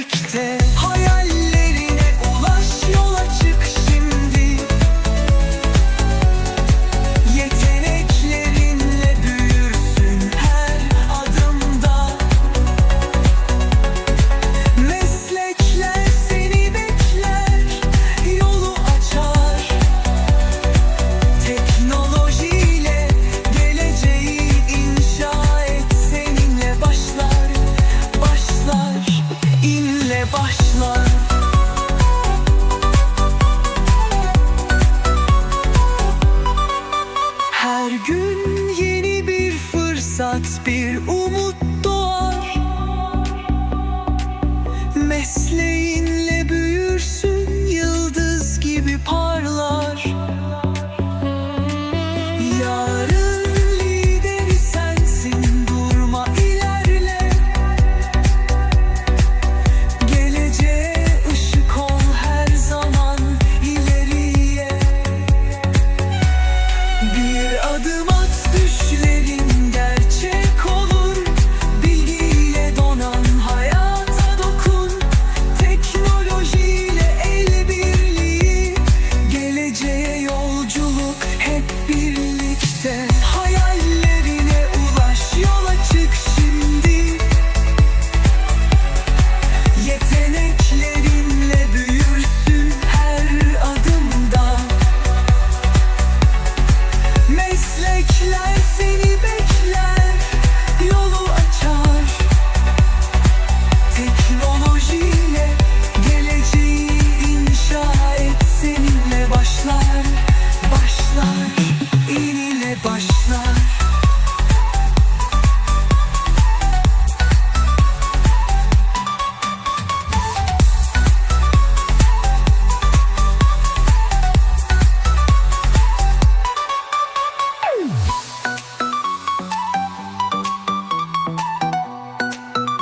生きて Fakat bir umut doğar. Mesleğinle büyürsün Yıldız gibi parlar. Yar